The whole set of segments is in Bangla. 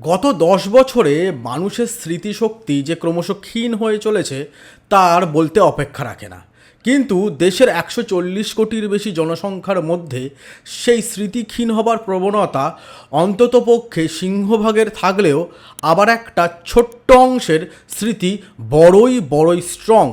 গত দশ বছরে মানুষের স্মৃতিশক্তি যে ক্রমশ ক্ষীণ হয়ে চলেছে, তার বলতে অপেক্ষা রাখে না। কিন্তু দেশের একশো চল্লিশ কোটির বেশি জনসংখ্যার মধ্যে সেই স্মৃতি ক্ষীণ হবার প্রবণতা অন্ততপক্ষে সিংহভাগের থাকলেও আবার একটা ছোট্ট অংশের স্মৃতি বড়ই বড়ই স্ট্রং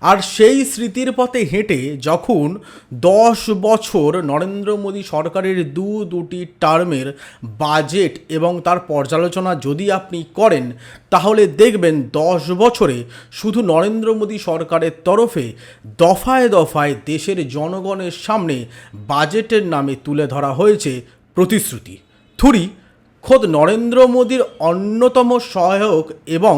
আর সেই স্মৃতির পথে হেঁটে যখন দশ বছর নরেন্দ্র মোদী সরকারের দু দুটি টার্মের বাজেট এবং তার পর্যালোচনা যদি আপনি করেন, তাহলে দেখবেন দশ বছরে শুধু নরেন্দ্র মোদী সরকারের তরফে দফায় দফায় দেশের জনগণের সামনে বাজেটের নামে তুলে ধরা হয়েছে প্রতিশ্রুতি। থুরি খোদ নরেন্দ্র মোদীর অন্যতম সহায়ক এবং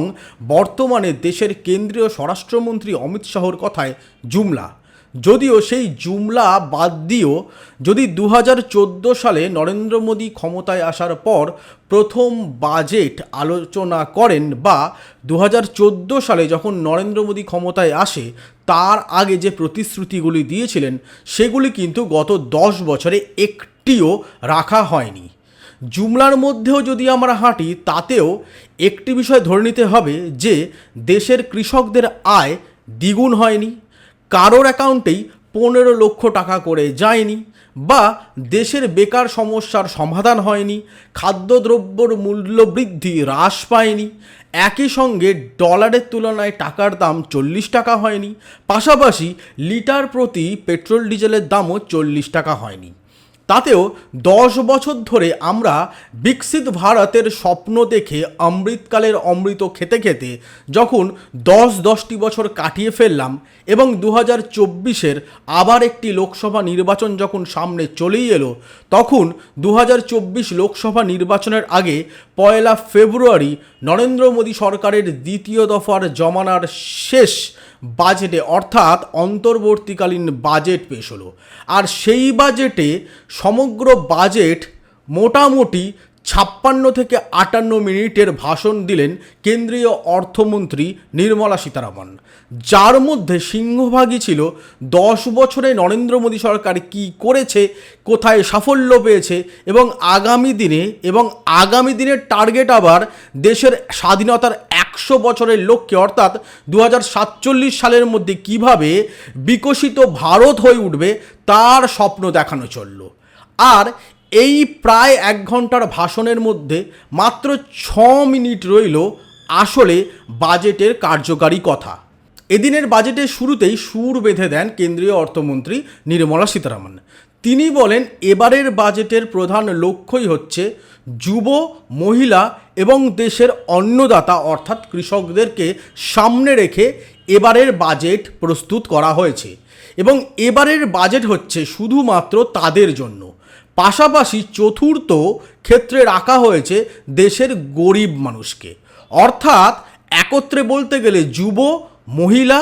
বর্তমানে দেশের কেন্দ্রীয় স্বরাষ্ট্রমন্ত্রী অমিত শাহর কথায় জুমলা। যদিও সেই জুমলা বাদ দিয়েও যদি দু হাজার চোদ্দ সালে নরেন্দ্র মোদী ক্ষমতায় আসার পর প্রথম বাজেট আলোচনা করেন বা দু হাজার চোদ্দ সালে যখন নরেন্দ্র মোদী ক্ষমতায় আসে, তার আগে যে প্রতিশ্রুতিগুলি দিয়েছিলেন, সেগুলি কিন্তু গত দশ বছরে একটিও রাখা হয়নি। জুমলার মধ্যেও যদি আমরা হাঁটি, তাতেও একটি বিষয় ধরে নিতে হবে যে, দেশের কৃষকদের আয় দ্বিগুণ হয়নি, কারোর অ্যাকাউন্টেই পনেরো লক্ষ টাকা করে যায়নি বা দেশের বেকার সমস্যার সমাধান হয়নি, খাদ্যদ্রব্যর মূল্যবৃদ্ধি হ্রাস পায়নি, একই সঙ্গে ডলারের তুলনায় টাকার দাম চল্লিশ টাকা হয়নি, পাশাপাশি লিটার প্রতি পেট্রোল ডিজেলের দামও চল্লিশ টাকা হয়নি। তাতেও দশ বছর ধরে আমরা বিকশিত ভারতের স্বপ্ন দেখে অমৃতকালের অমৃত খেতে খেতে যখন দশ দশটি বছর কাটিয়ে ফেললাম এবং দু হাজার চব্বিশের আবার একটি লোকসভা নির্বাচন যখন সামনে চলেই এলো, তখন দু হাজার চব্বিশ লোকসভা নির্বাচনের আগে পয়লা ফেব্রুয়ারি নরেন্দ্র মোদী সরকারের দ্বিতীয় দফার জমানার শেষ বাজেটে অর্থাৎ অন্তর্বর্তীকালীন বাজেট পেশ হলো। আর সেই বাজেটে সমগ্র বাজেট মোটামুটি ছাপ্পান্ন থেকে আটান্ন মিনিটের ভাষণ দিলেন কেন্দ্রীয় অর্থমন্ত্রী নির্মলা সীতারামন। যার মধ্যে সিংহভাগই ছিল, দশ বছরে নরেন্দ্র মোদী সরকার কি করেছে, কোথায় সাফল্য পেয়েছে এবং আগামী দিনে এবং আগামী দিনের টার্গেট আবার দেশের স্বাধীনতার একশো বছরের লক্ষ্যে, অর্থাৎ দু হাজার সাতচল্লিশ সালের মধ্যে কীভাবে বিকশিত ভারত হয়ে উঠবে, তার স্বপ্ন দেখানো চলল। আর এই প্রায় এক ঘণ্টার ভাষণের মধ্যে মাত্র ছ মিনিট রইল আসলে বাজেটের কার্যকারী কথা। এদিনের বাজেটের শুরুতেই সুর বেঁধে দেন কেন্দ্রীয় অর্থমন্ত্রী নির্মলা সীতারামন। তিনি বলেন, এবারের বাজেটের প্রধান লক্ষ্যই হচ্ছে যুব, মহিলা এবং দেশের অন্নদাতা অর্থাৎ কৃষকদেরকে সামনে রেখে এবারের বাজেট প্রস্তুত করা হয়েছে। এবং এবারের বাজেট হচ্ছে শুধুমাত্র তাদের জন্য। পাশাপাশি চতুর্থ ক্ষেত্রে রাখা হয়েছে দেশের গরিব মানুষকে। অর্থাৎ একত্রে বলতে গেলে যুব, মহিলা,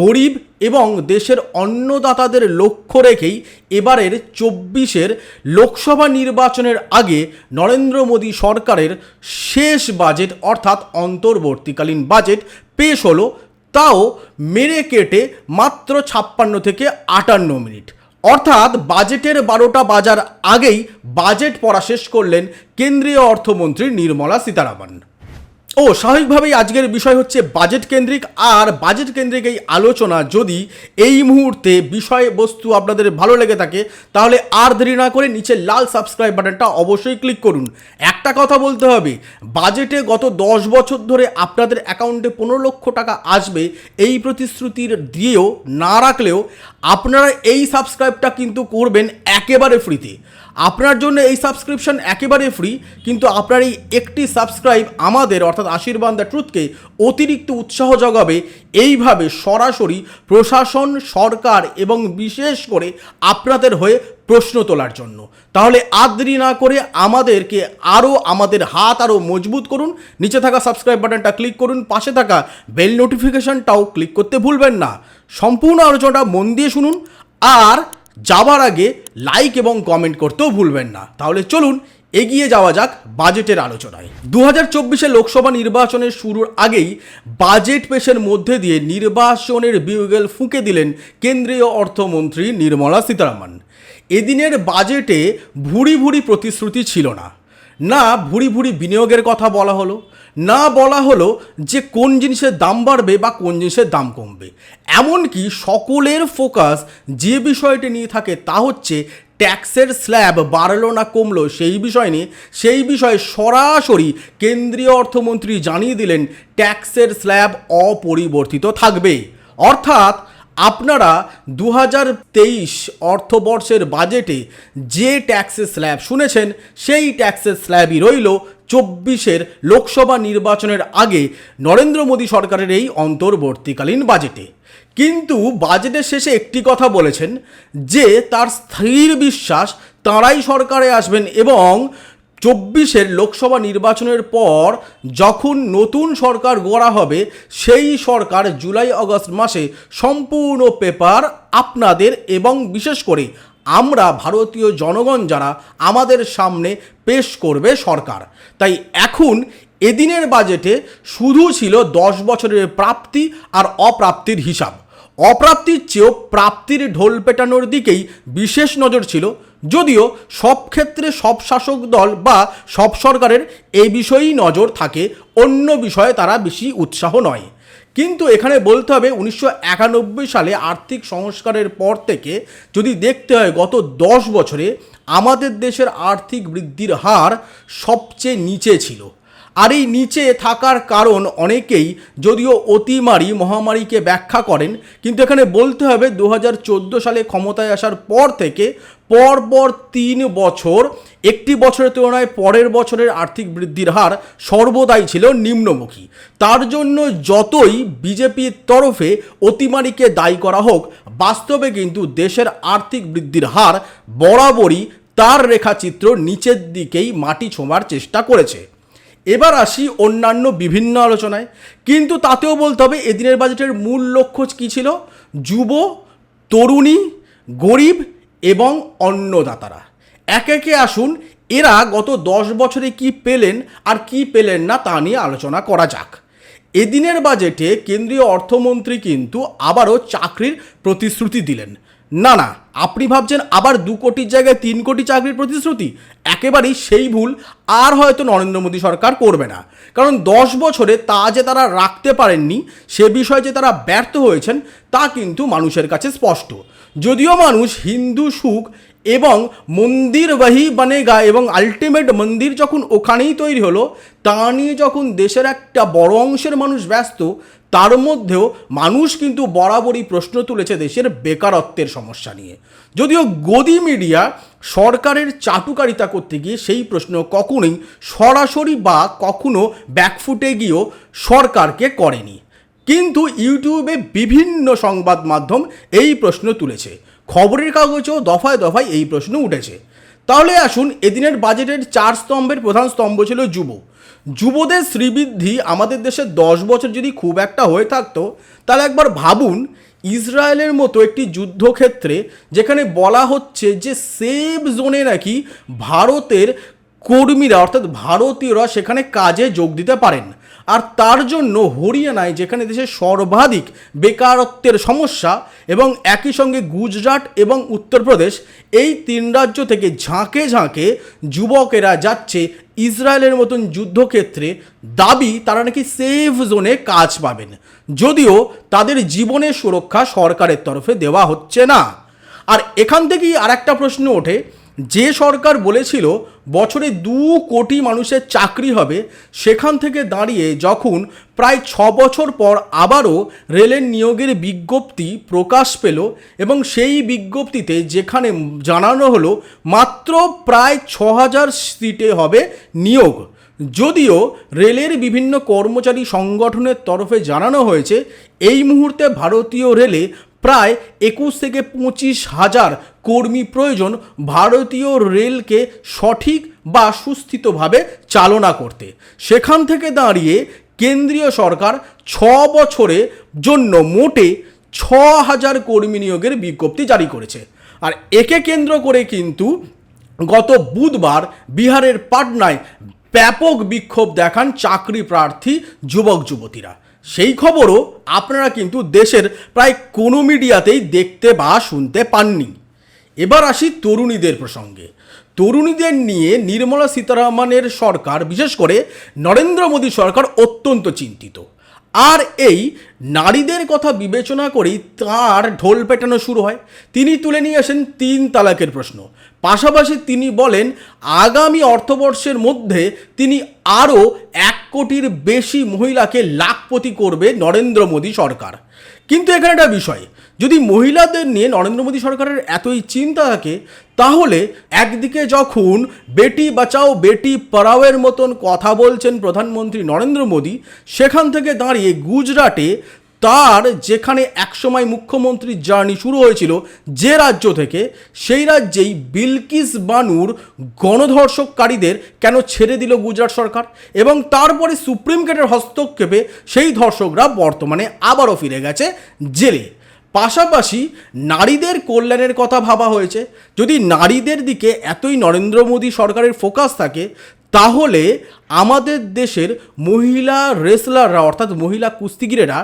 গরিব এবং দেশের অন্নদাতাদের লক্ষ্য রেখেই এবারের চব্বিশের লোকসভা নির্বাচনের আগে নরেন্দ্র মোদী সরকারের শেষ বাজেট অর্থাৎ অন্তর্বর্তীকালীন বাজেট পেশ হলো, তাও মেরে কেটে মাত্র ছাপ্পান্ন থেকে আটান্ন মিনিট। অর্থাৎ বাজেটের বারোটা বাজার আগেই বাজেট পড়া শেষ করলেন কেন্দ্রীয় অর্থমন্ত্রী নির্মলা সীতারামন। ও, স্বাভাবিকভাবেই আজকের বিষয় হচ্ছে বাজেট কেন্দ্রিক, আর বাজেট কেন্দ্রিক এই আলোচনা যদি এই মুহূর্তে বিষয়বস্তু আপনাদের ভালো লেগে থাকে, তাহলে আর দেরি না করে নিচে লাল সাবস্ক্রাইব বাটনটা অবশ্যই ক্লিক করুন। একটা কথা বলতে হবে বাজেটে গত দশ বছর ধরে আপনাদের অ্যাকাউন্টে পনেরো লক্ষ টাকা আসবে, এই প্রতিশ্রুতির দিয়েও না রাখলেও আপনারা এই সাবস্ক্রাইবটা কিন্তু করবেন একেবারে ফ্রিতে আপনার জন্য এই সাবস্ক্রিপশন একেবারে ফ্রি কিন্তু আপনার এই একটি সাবস্ক্রাইব আমাদের, অর্থাৎ আশীর্বাদ দ্য ট্রুথকে অতিরিক্ত উৎসাহ জগাবে এইভাবে সরাসরি প্রশাসন, সরকার এবং বিশেষ করে আপনাদের হয়ে প্রশ্ন তোলার জন্য। তাহলে আদ্রি না করে আমাদেরকে আরও আমাদের হাত আরও মজবুত করুন। নিচে থাকা সাবস্ক্রাইব বাটনটা ক্লিক করুন। পাশে থাকা বেল নোটিফিকেশনটাও ক্লিক করতে ভুলবেন না। সম্পূর্ণ আলোচনাটা মন দিয়ে শুনুন। আর যাওয়ার আগে লাইক এবং কমেন্ট করতেও ভুলবেন না। তাহলে চলুন এগিয়ে যাওয়া যাক বাজেটের আলোচনায়। দু হাজার চব্বিশে লোকসভা নির্বাচনের শুরুর আগেই বাজেট পেশের মধ্যে দিয়ে নির্বাচনের বিউগেল ফুঁকে দিলেন কেন্দ্রীয় অর্থমন্ত্রী নির্মলা সীতারামন। এদিনের বাজেটে ভুরি ভুরি প্রতিশ্রুতি ছিল না। না ভুরি ভুরি বিনিয়োগের কথা বলা হলো না বলা হলো যে কোন জিনিসের দাম বাড়বে বা কোন জিনিসের দাম কমবে। এমনকি সকলের ফোকাস যে বিষয়টি নিয়ে থাকে তা হচ্ছে ট্যাক্সের স্ল্যাব বাড়লো না কমলো সেই বিষয় নিয়ে। সেই বিষয়ে সরাসরি কেন্দ্রীয় অর্থমন্ত্রী জানিয়ে দিলেন, ট্যাক্সের স্ল্যাব অপরিবর্তিত থাকবে। অর্থাৎ আপনারা দু হাজার তেইশ অর্থবর্ষের বাজেটে যে ট্যাক্সের স্ল্যাব শুনেছেন, সেই ট্যাক্সের স্ল্যাবই রইল চব্বিশের লোকসভা নির্বাচনের আগে নরেন্দ্র মোদী সরকারের এই অন্তর্বর্তীকালীন বাজেটে। কিন্তু বাজেটের শেষে একটি কথা বলেছেন যে, তার স্থির বিশ্বাস তাঁরাই সরকারে আসবেন এবং চব্বিশের লোকসভা নির্বাচনের পর যখন নতুন সরকার গড়া হবে, সেই সরকার জুলাই অগস্ট মাসে সম্পূর্ণ পেপার আপনাদের এবং বিশেষ করে আমরা ভারতীয় জনগণ যারা আমাদের সামনে পেশ করবে সরকার। তাই এখন এদিনের বাজেটে শুধু ছিল দশ বছরের প্রাপ্তি আর অপ্রাপ্তির হিসাব। অপ্রাপ্তির চেয়েও প্রাপ্তির ঢোল পেটানোর দিকেই বিশেষ নজর ছিল, যদিও সব ক্ষেত্রে সব শাসক দল বা সব সরকারের এই বিষয়েই নজর থাকে, অন্য বিষয়ে তারা বেশি উৎসাহ নয়। কিন্তু এখানে বলতে হবে, উনিশশো একানব্বই সালে আর্থিক সংস্কারের পর থেকে যদি দেখতে হয় গত দশ বছরে আমাদের দেশের আর্থিক বৃদ্ধির হার সবচেয়ে নিচে ছিল। আর এই নিচে থাকার কারণ অনেকেই যদিও অতিমারি মহামারীকে ব্যাখ্যা করেন, কিন্তু এখানে বলতে হবে দু হাজার চোদ্দ সালে ক্ষমতায় আসার পর থেকে পরপর তিন বছর, একটি বছরের তুলনায় পরের বছরের আর্থিক বৃদ্ধির হার সর্বদাই ছিল নিম্নমুখী। তার জন্য যতই বিজেপির তরফে অতিমারিকে দায়ী করা হোক, বাস্তবে কিন্তু দেশের আর্থিক বৃদ্ধির হার বরাবরই তার রেখাচিত্র নিচের দিকেই মাটি ছোঁয়ার চেষ্টা করেছে। এবার আসি অন্যান্য বিভিন্ন আলোচনায়। কিন্তু তাতেও বলতে হবে, এদিনের বাজেটের মূল লক্ষ্য কী ছিল? যুব, তরুণী, গরিব এবং অন্নদাতারা। একে একে আসুন, এরা গত দশ বছরে কি পেলেন আর কি পেলেন না তা নিয়ে আলোচনা করা যাক। এদিনের বাজেটে কেন্দ্রীয় অর্থমন্ত্রী কিন্তু আবারও চাকরির প্রতিশ্রুতি দিলেন। না না, আপনি ভাবছেন আবার দু কোটির জায়গায় তিন কোটি চাকরির প্রতিশ্রুতি? একেবারেই সেই ভুল আর হয়তো নরেন্দ্র মোদী সরকার করবে না। কারণ দশ বছরে তা যে তারা রাখতে পারেননি, সে বিষয়ে যে তারা ব্যর্থ হয়েছেন, তা কিন্তু মানুষের কাছে স্পষ্ট। যদিও মানুষ হিন্দু, সুখ এবং মন্দির ওয়াহি বানেগা এবং আলটিমেট মন্দির যখন ওখানেই তৈরি হলো, তা নিয়ে যখন দেশের একটা বড় অংশের মানুষ ব্যস্ত তার মধ্যেও মানুষ কিন্তু বরাবরই প্রশ্ন তুলেছে দেশের বেকারত্বের সমস্যা নিয়ে। যদিও গদি মিডিয়া সরকারের চাটুকারিতা করতে গিয়ে সেই প্রশ্ন কখনোই সরাসরি বা কখনো ব্যাকফুটে গিয়েও সরকারকে করেনি। কিন্তু ইউটিউবে বিভিন্ন সংবাদ মাধ্যম এই প্রশ্ন তুলেছে। খবরের কাগজেও দফায় দফায় এই প্রশ্ন উঠেছে। তাহলে আসুন, এদিনের বাজেটের চার স্তম্ভের প্রধান স্তম্ভ ছিল যুব। যুবদের শ্রীবৃদ্ধি আমাদের দেশে দশ বছর যদি খুব একটা হয়ে থাকতো, তাহলে একবার ভাবুন, ইসরায়েলের মতো একটি যুদ্ধক্ষেত্রে যেখানে বলা হচ্ছে যে সেফ জোনে নাকি ভারতের কর্মীরা, অর্থাৎ ভারতীয়রা সেখানে কাজে যোগ দিতে পারেন। আর তার জন্য হরিয়ানায়, যেখানে দেশের সর্বাধিক বেকারত্বের সমস্যা এবং একই সঙ্গে গুজরাট এবং উত্তরপ্রদেশ, এই তিন রাজ্য থেকে ঝাঁকে ঝাঁকে যুবকেরা যাচ্ছে ইসরায়েলের মতন যুদ্ধক্ষেত্রে। দাবি, তারা নাকি সেফ জোনে কাজ পাবেন। যদিও তাদের জীবনের সুরক্ষা সরকারের তরফে দেওয়া হচ্ছে না। আর এখান থেকেই আর একটা প্রশ্ন ওঠে যে সরকার বলেছিল বছরে দু কোটি মানুষের চাকরি হবে, সেখান থেকে দাঁড়িয়ে যখন প্রায় ছ বছর পর আবারও রেলের নিয়োগের বিজ্ঞপ্তি প্রকাশ পেল এবং সেই বিজ্ঞপ্তিতে যেখানে জানানো হলো মাত্র প্রায় ছ হাজার সিটে হবে নিয়োগ। যদিও রেলের বিভিন্ন কর্মচারী সংগঠনের তরফে জানানো হয়েছে, এই মুহূর্তে ভারতীয় রেলে প্রায় একুশ থেকে পঁচিশ হাজার কর্মী প্রয়োজন ভারতীয় রেলকে সঠিক বা সুস্থিতভাবে চালনা করতে। সেখান থেকে দাঁড়িয়ে কেন্দ্রীয় সরকার ছ বছরের জন্য মোটে ছ হাজার কর্মী নিয়োগের বিজ্ঞপ্তি জারি করেছে। আর একে কেন্দ্র করে কিন্তু গত বুধবার বিহারের পাটনায় ব্যাপক বিক্ষোভ দেখান চাকরি প্রার্থী যুবক যুবতীরা সেই খবরও আপনারা কিন্তু দেশের প্রায় কোনো মিডিয়াতেই দেখতে বা শুনতে পাননি। এবার আসি তরুণীদের প্রসঙ্গে। তরুণীদের নিয়ে নির্মলা সীতারামনের সরকার, বিশেষ করে নরেন্দ্র মোদী সরকার অত্যন্ত চিন্তিত। আর এই নারীদের কথা বিবেচনা করেই তার ঢোল পেটানো শুরু হয়। তিনি তুলে নিয়ে আসেন তিন তালাকের প্রশ্ন। পাশাপাশি তিনি বলেন, আগামী অর্থবর্ষের মধ্যে তিনি আরও এক কোটির বেশি মহিলাকে লাখপতি করবে নরেন্দ্র মোদী সরকার। কিন্তু এখানে একটা বিষয়, যদি মহিলাদের নিয়ে নরেন্দ্র মোদী সরকারের এতই চিন্তা থাকে, তাহলে একদিকে যখন বেটি বাঁচাও, বেটি পড়াওয়ের মতন কথা বলছেন প্রধানমন্ত্রী নরেন্দ্র মোদী, সেখান থেকে দাঁড়িয়ে গুজরাটে তার যেখানে একসময় মুখ্যমন্ত্রীর জার্নি শুরু হয়েছিল, যে রাজ্য থেকে, সেই রাজ্যেই বিলকিস বানুর গণধর্ষককারীদের কেন ছেড়ে দিল গুজরাট সরকার? এবং তারপরে সুপ্রিম কোর্টের হস্তক্ষেপে সেই ধর্ষকরা বর্তমানে আবারও ফিরে গেছে জেলে। পাশাপাশি নারীদের কল্যাণের কথা ভাবা হয়েছে। যদি নারীদের দিকে এতই নরেন্দ্র মোদী সরকারের ফোকাস থাকে তাহলে আমাদের দেশের মহিলা রেসলাররা অর্থাৎ মহিলা কুস্তিগিরেরা,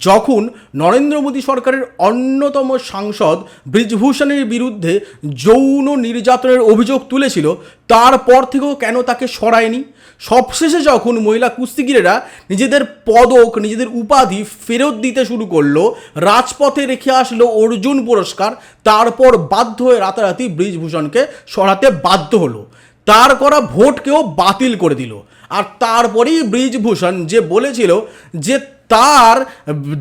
যখন নরেন্দ্র মোদী সরকারের অন্যতম সাংসদ ব্রিজভূষণের বিরুদ্ধে যৌন নির্যাতনের অভিযোগ তুলেছিল, তারপর থেকেও কেন তাকে সরায়নি? সবশেষে যখন মহিলা কুস্তিগিরেরা নিজেদের পদক, নিজেদের উপাধি ফেরত দিতে শুরু করল, রাজপথে রেখে আসলো অর্জুন পুরস্কার, তারপর বাধ্য হয়ে রাতারাতি ব্রিজভূষণকে সরাতে বাধ্য হলো। তার করা ভোটকেও বাতিল করে দিল। আর তারপরেই ব্রিজভূষণ যে বলেছিল যে তার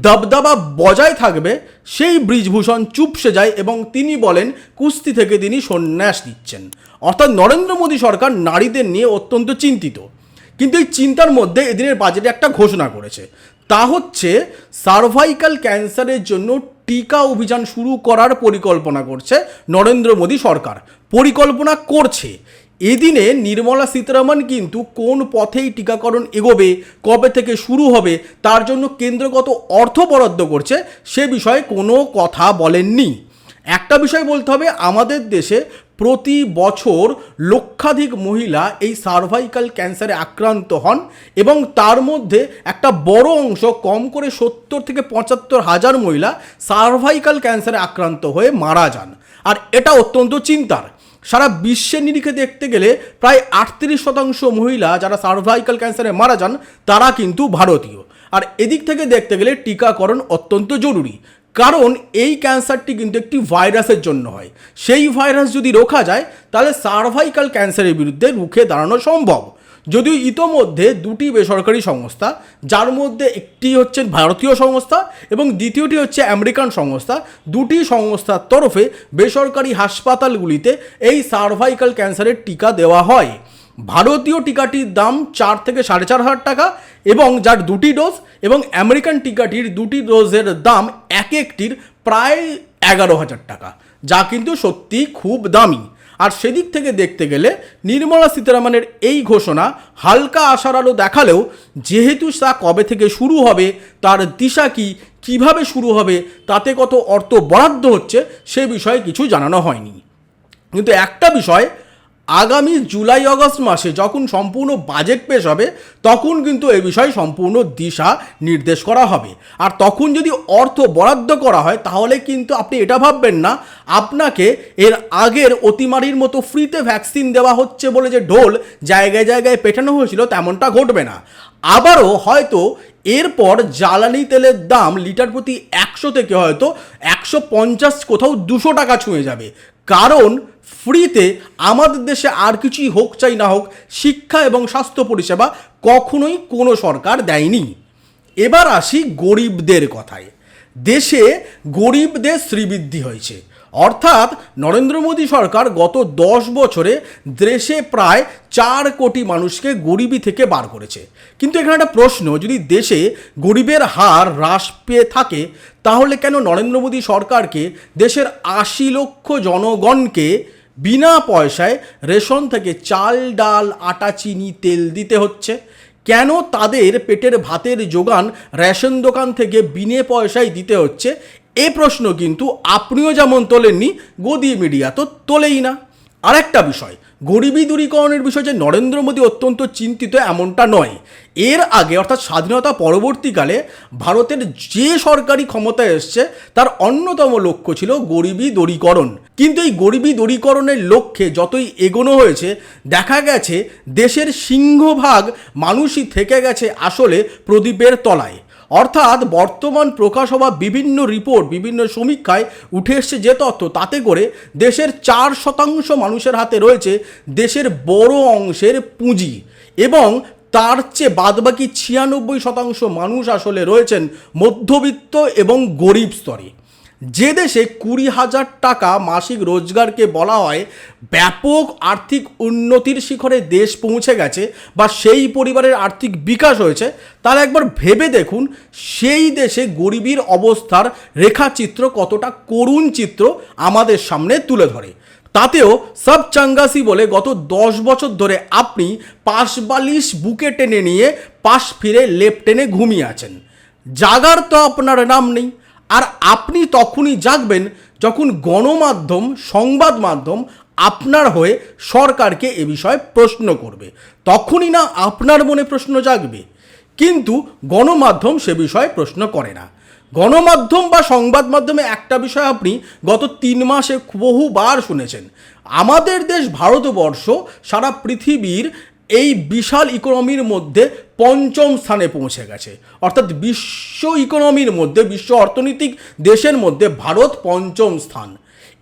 দবদবা বজায় থাকবে, সেই ব্রিজভূষণ চুপসে যায় এবং তিনি বলেন, কুস্তি থেকে তিনি সন্ন্যাস দিচ্ছেন অর্থাৎ নরেন্দ্র মোদী সরকার নারীদের নিয়ে অত্যন্ত চিন্তিত। কিন্তু এই চিন্তার মধ্যে এদিনের বাজেটে একটা ঘোষণা করেছে। তা হচ্ছে, সার্ভাইকাল ক্যান্সারের জন্য টিকা অভিযান শুরু করার পরিকল্পনা করছে নরেন্দ্র মোদী সরকার। পরিকল্পনা করছে। এদিনে নির্মলা সীতারামন কিন্তু কোন পথেই টিকাকরণ এগোবে, কবে থেকে শুরু হবে, তার জন্য কেন্দ্রগত অর্থ বরাদ্দ করছে, সে বিষয়ে কোনো কথা বলেননি। একটা বিষয় বলতে হবে, আমাদের দেশে প্রতি বছর লক্ষাধিক মহিলা এই সার্ভাইকাল ক্যান্সারে আক্রান্ত হন এবং তার মধ্যে একটা বড় অংশ, কম করে সত্তর থেকে পঁচাত্তর হাজার মহিলা সার্ভাইকাল ক্যান্সারে আক্রান্ত হয়ে মারা যান। আর এটা অত্যন্ত চিন্তার। সারা বিশ্বের নিরিখে দেখতে গেলে প্রায় আটত্রিশ শতাংশ মহিলা যারা সার্ভাইকাল ক্যান্সারে মারা যান, তারা কিন্তু ভারতীয়। আর এদিক থেকে দেখতে গেলে টিকাকরণ অত্যন্ত জরুরি, কারণ এই ক্যান্সারটি কিন্তু একটি ভাইরাসের জন্য হয়। সেই ভাইরাস যদি রোখা যায়, তাহলে সার্ভাইকাল ক্যান্সারের বিরুদ্ধে রুখে দাঁড়ানো সম্ভব। যদিও ইতোমধ্যে দুটি বেসরকারি সংস্থা, যার মধ্যে একটি হচ্ছে ভারতীয় সংস্থা এবং দ্বিতীয়টি হচ্ছে আমেরিকান সংস্থা, দুটি সংস্থার তরফে বেসরকারি হাসপাতালগুলিতে এই সার্ভাইকাল ক্যান্সারের টিকা দেওয়া হয়। ভারতীয় টিকাটির দাম চার থেকে সাড়ে চার হাজার টাকা এবং যার দুটি ডোজ এবং আমেরিকান টিকাটির দুটি ডোজের দাম এক একটির প্রায় এগারো হাজার টাকা, যা কিন্তু সত্যি খুব দামি। আর সেদিক থেকে দেখতে গেলে নির্মলা সীতারামনের এই ঘোষণা হালকা আশার আলো দেখালেও যেহেতু তা কবে থেকে শুরু হবে, তার দিশা কি, কীভাবে শুরু হবে, তাতে কত অর্থ বরাদ্দ হচ্ছে সে বিষয়ে কিছু জানানো হয়নি। কিন্তু একটা বিষয় আগামী জুলাই আগস্ট মাসে যখন সম্পূর্ণ বাজেট পেশ হবে, তখন কিন্তু এ বিষয়ে সম্পূর্ণ দিশা নির্দেশ করা হবে। আর তখন যদি অর্থ বরাদ্দ করা হয়, তাহলে কিন্তু আপনি এটা ভাববেন না। আপনাকে এর আগের অতিমারির মতো ফ্রিতে ভ্যাকসিন দেওয়া হচ্ছে বলে যে ঢোল জায়গায় জায়গায় পেটানো হয়েছিল, তেমনটা ঘটবে না। আবারও হয়তো এরপর জ্বালানি তেলের দাম লিটার প্রতি একশো থেকে হয়তো একশো পঞ্চাশ, কোথাও দুশো টাকা ছুঁয়ে যাবে। কারণ ফ্রিতে আমাদের দেশে আর কিছুই হোক চাই না হোক, শিক্ষা এবং স্বাস্থ্য পরিষেবা কখনোই কোনো সরকার দেয়নি। এবার আসি গরিবদের কথায়। দেশে গরিবদের শ্রীবৃদ্ধি হয়েছে। অর্থাৎ নরেন্দ্র মোদী সরকার গত দশ বছরে দেশে প্রায় চার কোটি মানুষকে গরিবি থেকে বার করেছে। কিন্তু এখানে একটা প্রশ্ন, যদি দেশে গরিবের হার হ্রাস পেয়ে থাকে, তাহলে কেন নরেন্দ্র মোদী সরকারকে দেশের আশি লক্ষ জনগণকে বিনা পয়সায় রেশন থেকে চাল, ডাল, আটা, চিনি, তেল দিতে হচ্ছে? কেন তাদের পেটের ভাতের যোগান রেশন দোকান থেকে বিনে পয়সায় দিতে হচ্ছে? এ প্রশ্ন কিন্তু আপনিও যেমন তোলেননি, গদি মিডিয়া তো তোলেই না। আরেকটা বিষয়, গরিবী দূরীকরণের বিষয়ে যে নরেন্দ্র মোদী অত্যন্ত চিন্তিত এমনটা নয়। এর আগে অর্থাৎ স্বাধীনতা পরবর্তীকালে ভারতের যে সরকারি ক্ষমতায় এসছে, তার অন্যতম লক্ষ্য ছিল গরিবী দূরীকরণ। কিন্তু এই গরিবী দূরীকরণের লক্ষ্যে যতই এগোনো হয়েছে, দেখা গেছে দেশের সিংহভাগ মানুষই থেকে গেছে আসলে প্রদীপের তলায়। অর্থাৎ বর্তমান প্রকাশ হওয়া বিভিন্ন রিপোর্ট, বিভিন্ন সমীক্ষায় উঠে এসছে যে তথ্য, তাতে করে দেশের চার শতাংশ মানুষের হাতে রয়েছে দেশের বড় অংশের পুঁজি এবং তার চেয়ে বাদবাকি ছিয়ানব্বই শতাংশ মানুষ আসলে রয়েছেন মধ্যবিত্ত এবং গরিব স্তরে। যে দেশে কুড়ি হাজার টাকা মাসিক রোজগারকে বলা হয়, ব্যাপক আর্থিক উন্নতির শিখরে দেশ পৌঁছে গেছে বা সেই পরিবারের আর্থিক বিকাশ হয়েছে, তাহলে একবার ভেবে দেখুন সেই দেশে গরিবীর অবস্থার রেখাচিত্র কতটা করুণ চিত্র আমাদের সামনে তুলে ধরে। তাতেও সব চাঙ্গাসি বলে গত দশ বছর ধরে আপনি পাশ বালিশ বুকে টেনে নিয়ে পাশ ফিরে লেপ টেনে ঘুমিয়ে আছেন। জাগার তো আপনার নাম নেই। আর আপনি তখনই জাগবেন যখন গণমাধ্যম, সংবাদ মাধ্যম আপনার হয়ে সরকারকে এ বিষয়ে প্রশ্ন করবে। তখনই না আপনার মনে প্রশ্ন জাগবে। কিন্তু গণমাধ্যম সে বিষয়ে প্রশ্ন করে না। গণমাধ্যম বা সংবাদ মাধ্যমে একটা বিষয় আপনি গত তিন মাসে বহুবার শুনেছেন। আমাদের দেশ ভারতবর্ষ সারা পৃথিবীর এই বিশাল ইকোনমির মধ্যে পঞ্চম স্থানে পৌঁছে গেছে। অর্থাৎ বিশ্ব ইকোনমির মধ্যে, বিশ্ব অর্থনৈতিক দেশের মধ্যে ভারত পঞ্চম স্থান।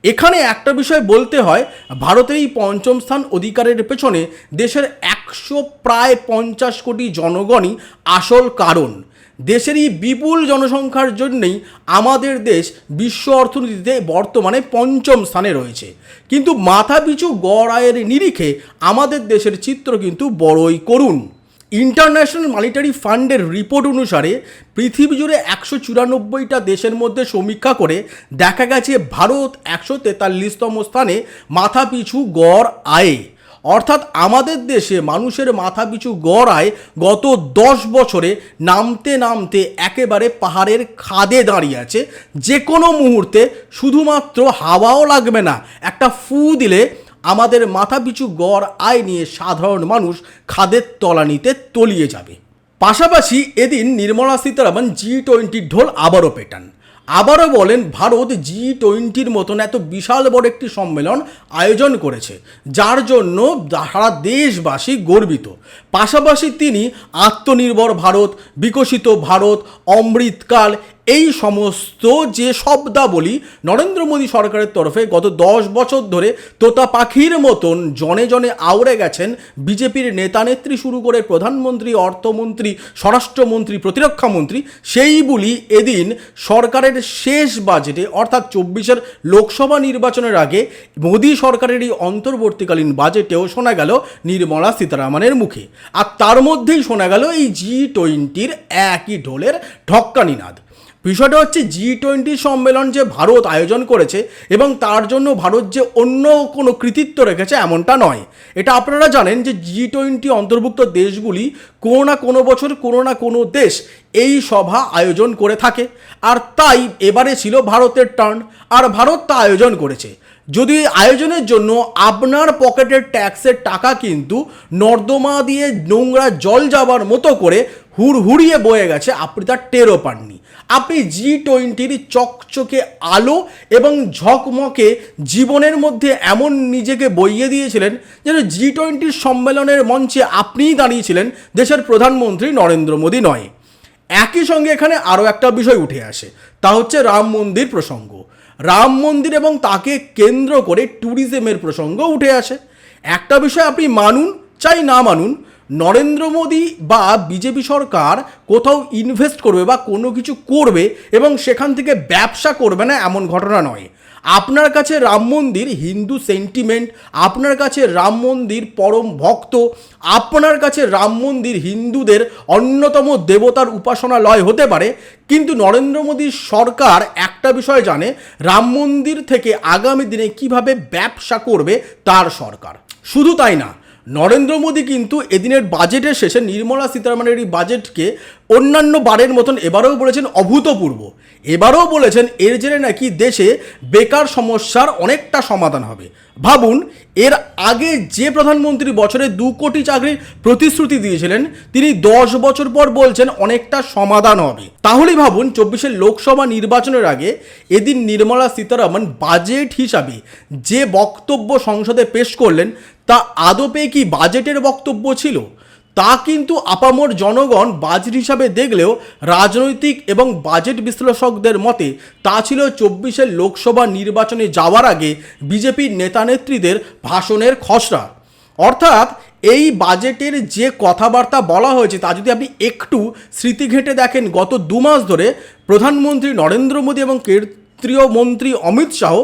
এখানে একটা বিষয় বলতে হয় ভারতের এই পঞ্চম স্থান অধিকারের পেছনে দেশের একশো প্রায় পঞ্চাশ কোটি জনগণই আসল কারণ। দেশের এই বিপুল জনসংখ্যার জন্যই আমাদের দেশ বিশ্ব অর্থনীতিতে বর্তমানে পঞ্চম স্থানে রয়েছে। কিন্তু মাথাপিছু গড় আয়ের নিরিখে আমাদের দেশের চিত্র কিন্তু বড়ই করুন ইন্টারন্যাশনাল মানিটারি ফান্ডের রিপোর্ট অনুসারে পৃথিবী জুড়ে একশো চুরানব্বইটা দেশের মধ্যে সমীক্ষা করে দেখা গেছে ভারত একশো তেতাল্লিশতম স্থানে মাথাপিছু গড় আয়ে। অর্থাৎ আমাদের দেশে মানুষের মাথাপিছু গড় আয় গত দশ বছরে নামতে নামতে একেবারে পাহাড়ের খাদে দাঁড়িয়ে আছে। যে কোনো মুহূর্তে শুধুমাত্র হাওয়াও লাগবে না, একটা ফু দিলে আমাদের মাথা পিছু গড় আয় নিয়ে সাধারণ মানুষ খাদের তলানিতে তলিয়ে যাবে। পাশাপাশি এদিন নির্মলা সীতারামন জি টোয়েন্টির ঢোল আবারও পেটান। আবারও বলেন, ভারত জি টোয়েন্টির মতন এত বিশাল বড় একটি সম্মেলন আয়োজন করেছে, যার জন্য সারা দেশবাসী গর্বিত। পাশাপাশি তিনি আত্মনির্ভর ভারত, বিকশিত ভারত, অমৃতকাল এই সমস্ত যে শব্দাবলী নরেন্দ্র মোদী সরকারের তরফে গত দশ বছর ধরে তোতা পাখির মতন জনে জনে আউড়ে গেছেন বিজেপির নেতা নেত্রী শুরু করে প্রধানমন্ত্রী, অর্থমন্ত্রী, স্বরাষ্ট্রমন্ত্রী, প্রতিরক্ষা মন্ত্রী, সেই এদিন সরকারের শেষ বাজেটে, অর্থাৎ চব্বিশের লোকসভা নির্বাচনের আগে মোদী সরকারের এই অন্তর্বর্তীকালীন বাজেটেও শোনা গেল নির্মলা সীতারামনের মুখে। আর তার মধ্যেই শোনা গেল এই জি টোয়েন্টির একই ঢোলের ঢক্কানিনাদ। বিষয়টা হচ্ছে জি টোয়েন্টি সম্মেলন যে ভারত আয়োজন করেছে এবং তার জন্য ভারত যে অন্য কোনো কৃতিত্ব রেখেছে এমনটা নয়। এটা আপনারা জানেন যে জি টোয়েন্টি অন্তর্ভুক্ত দেশগুলি কোনো না কোনো বছর কোনো না কোনো দেশ এই সভা আয়োজন করে থাকে। আর তাই এবারে ছিল ভারতের টার্ন আর ভারত তা আয়োজন করেছে। যদি আয়োজনের জন্য আপনার পকেটের ট্যাক্সের টাকা কিন্তু নর্দমা দিয়ে নোংরা জল যাবার মতো করে হুড়হুড়িয়ে বয়ে গেছে আপনি তার টেরও পাননি। আপনি জি টোয়েন্টির চকচকে আলো এবং ঝকমকে জীবনের মধ্যে এমন নিজেকে বইয়ে দিয়েছিলেন যেন জি টোয়েন্টির সম্মেলনের মঞ্চে আপনিই দাঁড়িয়েছিলেন দেশের প্রধানমন্ত্রী নরেন্দ্র মোদী নয়। একই সঙ্গে এখানে আরও একটা বিষয় উঠে আসে, তা হচ্ছে রাম মন্দির প্রসঙ্গ। রাম মন্দির এবং তাকে কেন্দ্র করে ট্যুরিজমের প্রসঙ্গ উঠে আসে। একটা বিষয় আপনি মানুন, চাই না মানুন নরেন্দ্র মোদী বা বিজেপি সরকার কোথাও ইনভেস্ট করবে বা কোনো কিছু করবে এবং সেখান থেকে ব্যবসা করবে না এমন ঘটনা নয়। আপনার কাছে রাম মন্দির, হিন্দু সেন্টিমেন্ট আপনার কাছে রাম মন্দির, পরম ভক্ত, আপনার কাছে রাম মন্দির, হিন্দুদের অন্যতম দেবতার উপাসনালয় হতে পারে, কিন্তু নরেন্দ্র মোদীর সরকার একটা বিষয় জানে, রাম মন্দির থেকে আগামী দিনে কীভাবে ব্যবসা করবে তার সরকার। শুধু তাই না নরেন্দ্র মোদী কিন্তু এদিনের বাজেটের শেষে নির্মলা সীতারামনের এই বাজেটকে অন্যান্য বারের মতন এবারেও বলেছেন অভূতপূর্ব। এবারেও বলেছেন এর জেরে নাকি দেশে বেকার সমস্যার অনেকটা সমাধান হবে। ভাবুন, এর আগে যে প্রধানমন্ত্রী বছরে দু কোটি চাকরির প্রতিশ্রুতি দিয়েছিলেন, তিনি দশ বছর পর বলছেন অনেকটা সমাধান হবে। তাহলেই ভাবুন, চব্বিশের লোকসভা নির্বাচনের আগে এদিন নির্মলা সীতারামন বাজেট হিসাবে যে বক্তব্য সংসদে পেশ করলেন তা আদপে কি বাজেটের বক্তব্য ছিল? তা কিন্তু আপামর জনগণ বাজেট হিসাবে দেখলেও রাজনৈতিক এবং বাজেট বিশ্লেষকদের মতে তা ছিল চব্বিশের লোকসভা নির্বাচনে যাওয়ার আগে বিজেপির নেতানেত্রীদের ভাষণের খসড়া। অর্থাৎ এই বাজেটের যে কথাবার্তা বলা হয়েছে তা যদি আপনি একটু স্মৃতি ঘেঁটে দেখেন, গত দু মাস ধরে প্রধানমন্ত্রী নরেন্দ্র মোদী এবং কেন্দ্রীয় মন্ত্রী অমিত শাহ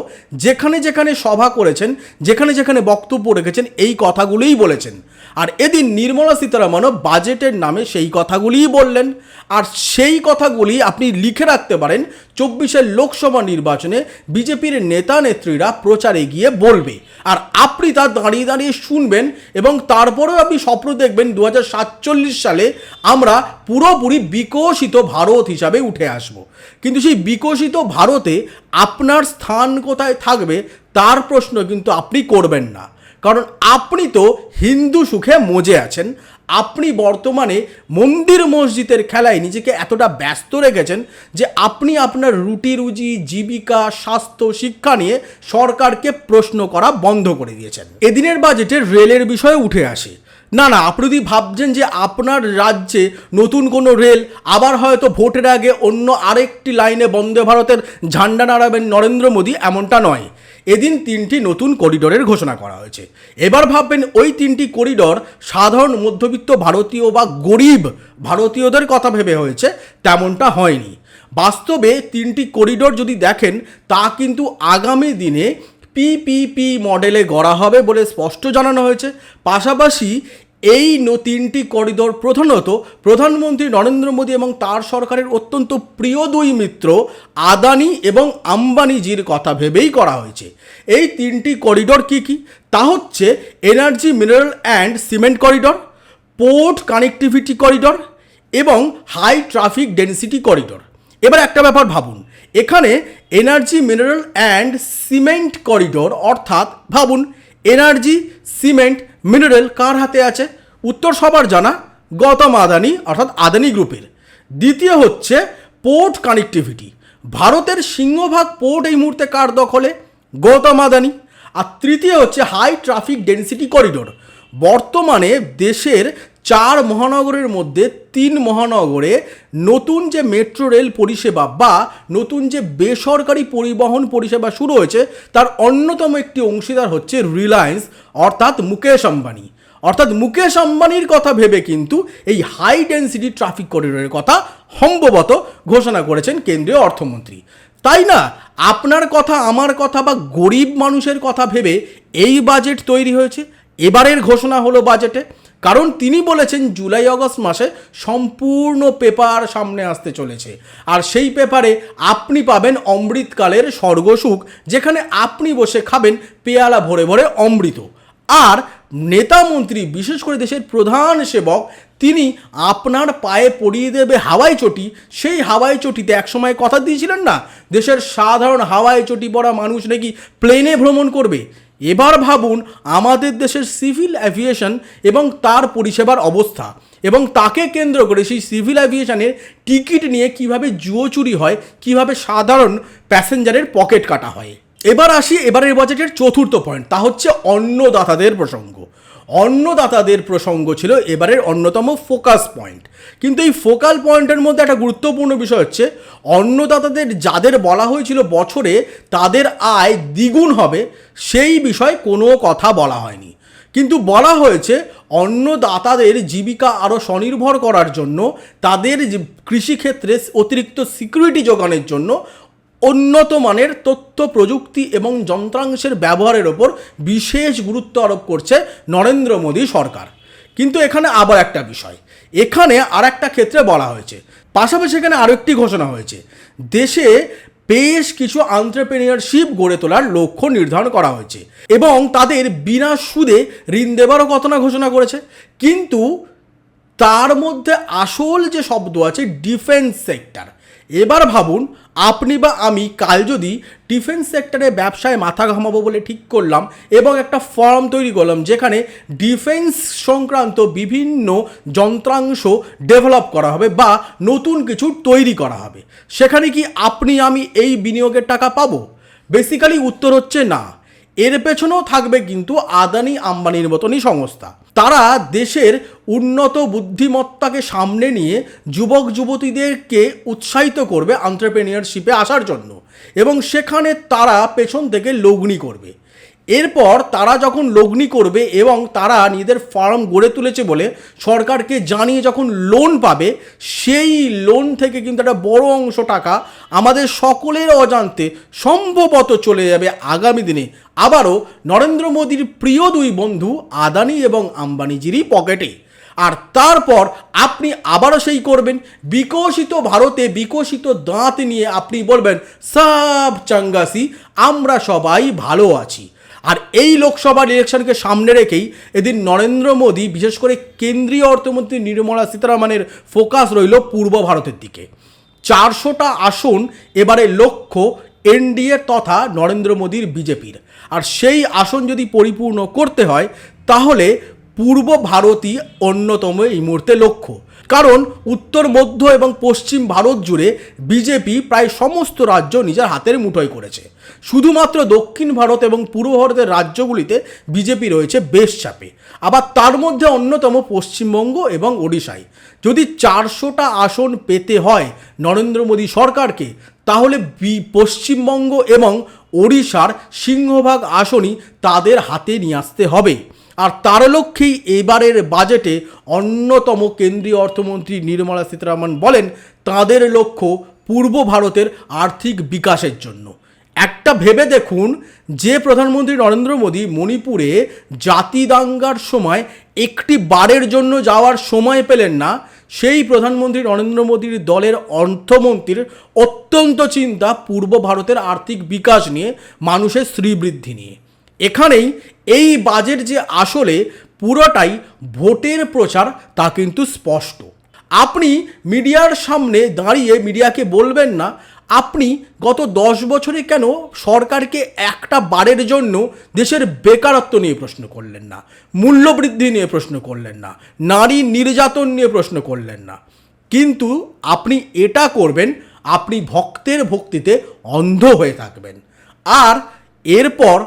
যেখানে যেখানে সভা করেছেন, যেখানে যেখানে বক্তব্য রেখেছেন, এই কথাগুলিই বলেছেন। আর এদিন নির্মলা সীতারামনও বাজেটের নামে সেই কথাগুলিই বললেন। আর সেই কথাগুলি আপনি লিখে রাখতে পারেন, চব্বিশের লোকসভা নির্বাচনে বিজেপির নেতা নেত্রীরা প্রচারে গিয়ে বলবে। আর আপনি তা দাঁড়িয়ে দাঁড়িয়ে শুনবেন এবং তারপরেও আপনি স্বপ্ন দেখবেন দু হাজার সাতচল্লিশ সালে আমরা পুরোপুরি বিকশিত ভারত হিসাবে উঠে আসব। কিন্তু সেই বিকশিত ভারতে আপনার স্থান কোথায় থাকবে, তার প্রশ্ন কিন্তু আপনি করবেন না। কারণ আপনি তো হিন্দু সুখে মজে আছেন। আপনি বর্তমানে মন্দির মসজিদের খেলায় নিজেকে এতটা ব্যস্ত রেখেছেন যে আপনি আপনার রুটি রুজি, জীবিকা, স্বাস্থ্য, শিক্ষা নিয়ে সরকারকে প্রশ্ন করা বন্ধ করে দিয়েছেন। এদিনের বাজেটে রেলের বিষয়ে উঠে আসে। না না, আপনি যদি ভাবছেন যে আপনার রাজ্যে নতুন কোনো রেল আবার হয়তো ভোটের আগে অন্য আরেকটি লাইনে বন্দে ভারতের ঝান্ডা নাড়াবেন নরেন্দ্র মোদী, এমনটা নয়। এদিন তিনটি নতুন করিডোরের ঘোষণা করা হয়েছে। এবার ভাববেন ওই তিনটি করিডোর সাধারণ মধ্যবিত্ত ভারতীয় বা গরিব ভারতীয়দের কথা ভেবে হয়েছে, তেমনটা হয়নি। বাস্তবে তিনটি করিডোর যদি দেখেন, তা কিন্তু আগামী দিনে পিপিপি মডেলে গড়া হবে বলে স্পষ্ট জানানো হয়েছে। পাশাপাশি এই তিনটি করিডোর প্রধানত প্রধানমন্ত্রী নরেন্দ্র মোদী এবং তার সরকারের অত্যন্ত প্রিয় দুই মিত্র আদানি এবং আম্বানিজির কথা ভেবেই করা হয়েছে। এই তিনটি করিডোর কি কি? তা হচ্ছে energy, mineral and cement corridor, port connectivity corridor এবং হাই ট্রাফিক ডেন্সিটি করিডোর। এবার একটা ব্যাপার ভাবুন এখানে energy mineral and cement corridor অর্থাৎ ভাবুন এনার্জি সিমেন্ট মিনারেল কার হাতে আছে? উত্তর সবার জানা, গৌতম আদানি, অর্থাৎ আদানি গ্রুপের দ্বিতীয় হচ্ছে পোর্ট কানেক্টিভিটি ভারতের সিংহভাগ পোর্ট এই মুহূর্তে কার দখলে? গৌতম আদানি। আর তৃতীয় হচ্ছে হাই ট্রাফিক ডেন্সিটি করিডোর বর্তমানে দেশের চার মহানগরের মধ্যে তিন মহানগরে নতুন যে মেট্রো রেল পরিষেবা বা নতুন যে বেসরকারি পরিবহন পরিষেবা শুরু হয়েছে, তার অন্যতম একটি অংশীদার হচ্ছে রিলায়েন্স, অর্থাৎ মুকেশ আম্বানি। অর্থাৎ মুকেশ আম্বানির কথা ভেবে কিন্তু এই হাই ডেন্সিটি ট্রাফিক করিডোরের কথা সম্ভবত ঘোষণা করেছেন কেন্দ্রীয় অর্থমন্ত্রী। তাই না? আপনার কথা, আমার কথা বা গরিব মানুষের কথা ভেবে এই বাজেট তৈরি হয়েছে। এবারের ঘোষণা হলো বাজেটে। কারণ তিনি বলেছেন জুলাই অগস্ট মাসে সম্পূর্ণ পেপার সামনে আসতে চলেছে। আর সেই পেপারে আপনি পাবেন অমৃতকালের স্বর্গসুখ, যেখানে আপনি বসে খাবেন পেয়ালা ভরে ভরে অমৃত। আর নেতা মন্ত্রী, বিশেষ করে দেশের প্রধান সেবক, তিনি আপনার পায়ে পড়িয়ে দেবে হাওয়াই চটি। সেই হাওয়াই চটিতে একসময় কথা দিয়েছিলেন না? দেশের সাধারণ হাওয়াই চটি পড়া মানুষ নাকি প্লেনে ভ্রমণ করবে? এবার ভাবুন আমাদের দেশের সিভিল অ্যাভিয়েশন এবং তার পরিষেবার অবস্থা এবং তাকে কেন্দ্র করে সেই সিভিল অ্যাভিয়েশনের টিকিট নিয়ে কীভাবে জুয়ো চুরি হয়, কীভাবে সাধারণ প্যাসেঞ্জারের পকেট কাটা হয়। এবার আসি, এবারের বাজেটের চতুর্থ পয়েন্ট, তা হচ্ছে অন্নদাতাদের প্রসঙ্গ। অন্নদাতাদের প্রসঙ্গ ছিল এবারের অন্যতম ফোকাস পয়েন্ট। কিন্তু এই ফোকাল পয়েন্টের মধ্যে একটা গুরুত্বপূর্ণ বিষয় হচ্ছে, অন্নদাতাদের যাদের বলা হয়েছিল বছরে তাদের আয় দ্বিগুণ হবে, সেই বিষয়ে কোনো কথা বলা হয়নি। কিন্তু বলা হয়েছে, অন্নদাতাদের জীবিকা আরও স্বনির্ভর করার জন্য, তাদের কৃষিক্ষেত্রে অতিরিক্ত সিকিউরিটি যোগানের জন্য উন্নত মানের তথ্য, প্রযুক্তি এবং যন্ত্রাংশের ব্যবহারের ওপর বিশেষ গুরুত্ব আরোপ করছে নরেন্দ্র মোদী সরকার। কিন্তু এখানে আবার একটা বিষয়। এখানে আর একটা ক্ষেত্রে বলা হয়েছে। পাশাপাশি এখানে আরও একটি ঘোষণা হয়েছে। দেশে বেশ কিছু আন্টারপ্রেনিয়ারশিপ গড়ে তোলার লক্ষ্য নির্ধারণ করা হয়েছে এবং তাদের বিনা সুদে ঋণ দেবারও ঘটনা ঘোষণা করেছে। কিন্তু তার মধ্যে আসল যে শব্দ আছে ডিফেন্স সেক্টর এবার ভাবুন, আপনি বা আমি কাল যদি ডিফেন্স সেক্টরে ব্যবসায় মাথা ঘামাবো বলে ঠিক করলাম এবং একটা ফর্ম তৈরি করলাম যেখানে ডিফেন্স সংক্রান্ত বিভিন্ন যন্ত্রাংশ ডেভেলপ করা হবে বা নতুন কিছু তৈরি করা হবে। সেখানে কি আপনি, আমি এই বিনিয়োগের টাকা পাবো? বেসিক্যালি উত্তর হচ্ছে না। এর পেছনেও থাকবে কিন্তু আদানি আম্বানির মতনই সংস্থা। তারা দেশের উন্নত বুদ্ধিমত্তাকে সামনে নিয়ে যুবক যুবতীদেরকে উৎসাহিত করবে আন্টারপ্রেনিয়ারশিপে আসার জন্য এবং সেখানে তারা পেছন থেকে লগ্নি করবে। এরপর তারা যখন লগ্নি করবে এবং তারা নিজেদের ফার্ম গড়ে তুলেছে বলে সরকারকে জানিয়ে যখন লোন পাবে, সেই লোন থেকে কিন্তু একটা বড় অংশ টাকা আমাদের সকলের অজান্তে সম্ভবত চলে যাবে আগামী দিনে। আবারও নরেন্দ্র মোদীর প্রিয় দুই বন্ধু আদানি এবং আম্বানিজিরই পকেটে। আর তারপর আপনি আবারও সেই করবেন। বিকশিত ভারতে বিকশিত দাঁত নিয়ে আপনি বলবেন, সাব চাঙ্গাসি, আমরা সবাই ভালো আছি। আর এই লোকসভার ইলেকশনকে সামনে রেখেই এদিন নরেন্দ্র মোদী, বিশেষ করে কেন্দ্রীয় অর্থমন্ত্রী নির্মলা সীতারামনের ফোকাস রইল পূর্ব ভারতের দিকে। চারশোটা আসন এবারে লক্ষ্য এনডিএ তথা নরেন্দ্র মোদীর বিজেপির। আর সেই আসন যদি পরিপূর্ণ করতে হয়, তাহলে পূর্ব ভারতই অন্যতম এই মুহূর্তে লক্ষ্য। কারণ উত্তর, মধ্য এবং পশ্চিম ভারত জুড়ে বিজেপি প্রায় সমস্ত রাজ্য নিজের হাতের মুঠোয় করেছে। শুধুমাত্র দক্ষিণ ভারত এবং পূর্ব ভারতের রাজ্যগুলিতে বিজেপি রয়েছে বেশ চাপে। আবার তার মধ্যে অন্যতম পশ্চিমবঙ্গ এবং ওড়িশায়। যদি চারশোটা আসন পেতে হয় নরেন্দ্র মোদী সরকারকে, তাহলে পশ্চিমবঙ্গ এবং ওড়িশার সিংহভাগ আসনই তাদের হাতে নিয়ে আসতে হবে। আর তার লক্ষ্যেই এবারের বাজেটে অন্যতম কেন্দ্রীয় অর্থমন্ত্রী নির্মলা সীতারামন বলেন, তাদের লক্ষ্য পূর্ব ভারতের আর্থিক বিকাশের জন্য। একটা ভেবে দেখুন, যে প্রধানমন্ত্রী নরেন্দ্র মোদী মণিপুরে জাতি দাঙ্গার সময় একটি বারের জন্য যাওয়ার সময় পেলেন না, সেই প্রধানমন্ত্রী নরেন্দ্র মোদীর দলের অর্থমন্ত্রীর অত্যন্ত চিন্তা পূর্ব ভারতের আর্থিক বিকাশ নিয়ে, মানুষের শ্রীবৃদ্ধি নিয়ে। এখানেই এই বাজেট যে আসলে পুরোটাই ভোটের প্রচার তা কিন্তু স্পষ্ট। আপনি মিডিয়ার সামনে দাঁড়িয়ে মিডিয়াকে বলবেন না, আপনি গত দশ বছরে কেন সরকারকে একটা বারের জন্য দেশের বেকারত্ব নিয়ে প্রশ্ন করলেন না, মূল্যবৃদ্ধি নিয়ে প্রশ্ন করলেন না, নারী নির্যাতন নিয়ে প্রশ্ন করলেন না? কিন্তু আপনি এটা করবেন, আপনি ভক্তের ভক্তিতে অন্ধ হয়ে থাকবেন। আর এরপর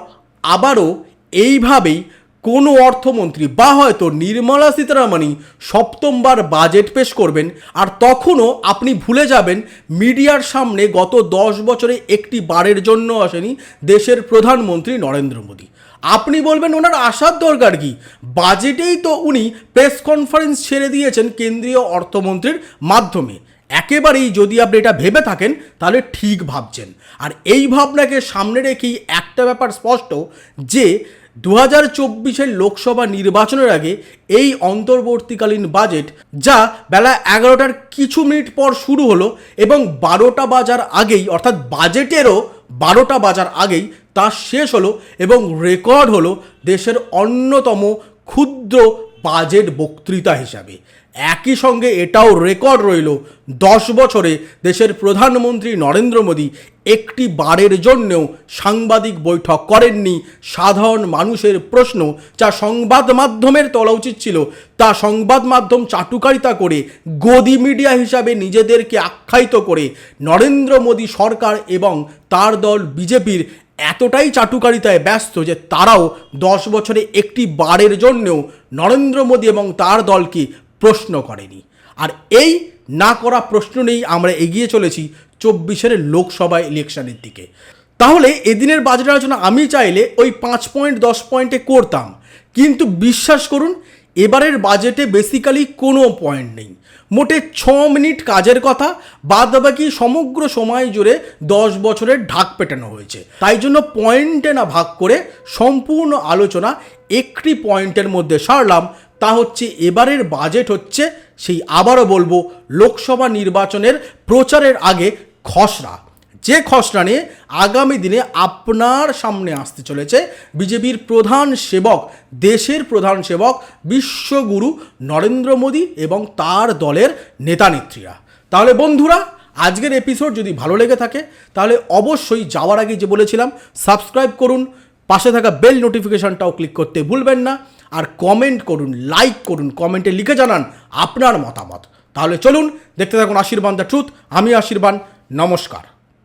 আবারও এইভাবেই কোনো অর্থমন্ত্রী বা হয়তো নির্মলা সীতারামনই সপ্তমবার বাজেট পেশ করবেন আর তখনও আপনি ভুলে যাবেন মিডিয়ার সামনে গত দশ বছরে একটি বারের জন্য আসেনি দেশের প্রধানমন্ত্রী নরেন্দ্র মোদী। আপনি বলবেন ওনার আসার দরকার কি? বাজেটেই তো উনি প্রেস কনফারেন্স ছেড়ে দিয়েছেন কেন্দ্রীয় অর্থমন্ত্রীর মাধ্যমে। একেবারেই যদি আপনি এটা ভেবে থাকেন, তাহলে ঠিক ভাবছেন। আর এই ভাবনাকে সামনে রেখেই একটা ব্যাপার স্পষ্ট যে দু হাজার চব্বিশের লোকসভা নির্বাচনের আগে এই অন্তর্বর্তীকালীন বাজেট, যা বেলা এগারোটার কিছু মিনিট পর শুরু হলো এবং বারোটা বাজার আগেই, অর্থাৎ বাজেটেরও বারোটা বাজার আগেই তা শেষ হলো এবং রেকর্ড হলো দেশের অন্যতম ক্ষুদ্র বাজেট বক্তৃতা হিসাবে। একই সঙ্গে এটাও রেকর্ড রইল, দশ বছরে দেশের প্রধানমন্ত্রী নরেন্দ্র মোদী একটি বারের জন্যেও সাংবাদিক বৈঠক করেননি। সাধারণ মানুষের প্রশ্ন, যা সংবাদ মাধ্যমের তোলা উচিত ছিল, তা সংবাদ মাধ্যম চাটুকারিতা করে গদি মিডিয়া হিসাবে নিজেদেরকে আখ্যায়িত করে নরেন্দ্র মোদী সরকার এবং তার দল বিজেপির এতটাই চাটুকারিতায় ব্যস্ত যে তারাও দশ বছরে একটি বারের জন্যেও নরেন্দ্র মোদী এবং তার দলকে প্রশ্ন করেনি। আর এই না করা প্রশ্ন নেই আমরা এগিয়ে চলেছি চব্বিশের লোকসভা ইলেকশনের দিকে। তাহলে এদিনের বাজেট আলোচনা আমি চাইলে ওই পাঁচ পয়েন্ট, দশ পয়েন্টে করতাম। কিন্তু বিশ্বাস করুন, এবারের বাজেটে বেসিক্যালি কোনো পয়েন্ট নেই। মোটে ছ মিনিট কাজের কথা বাদ বাকি সমগ্র সময় জুড়ে দশ বছরের ঢাক পেটানো হয়েছে। তাই জন্য পয়েন্টে না ভাগ করে সম্পূর্ণ আলোচনা একটি পয়েন্টের মধ্যে সারলাম তা হচ্ছে এবারের বাজেট হচ্ছে সেই আবারও বলব লোকসভা নির্বাচনের প্রচারের আগে খসড়া। যে খসড়া নিয়ে আগামী দিনে আপনার সামনে আসতে চলেছে বিজেপির প্রধান সেবক, দেশের প্রধান সেবক বিশ্বগুরু নরেন্দ্র মোদী এবং তার দলের নেতানেত্রীরা তাহলে বন্ধুরা, আজকের এপিসোড যদি ভালো লেগে থাকে, তাহলে অবশ্যই যাওয়ার আগে যে বলেছিলাম সাবস্ক্রাইব করুন, পাশে থাকা বেল নোটিফিকেশনটাও ক্লিক করতে ভুলবেন না। আর কমেন্ট করুন লাইক করুন কমেন্টে লিখে জানান আপনার মতামত। তাহলে চলুন, দেখতে থাকুন আশীর্বাদ দ্য ট্রুথ, আমি আশীর্বাদ নমস্কার।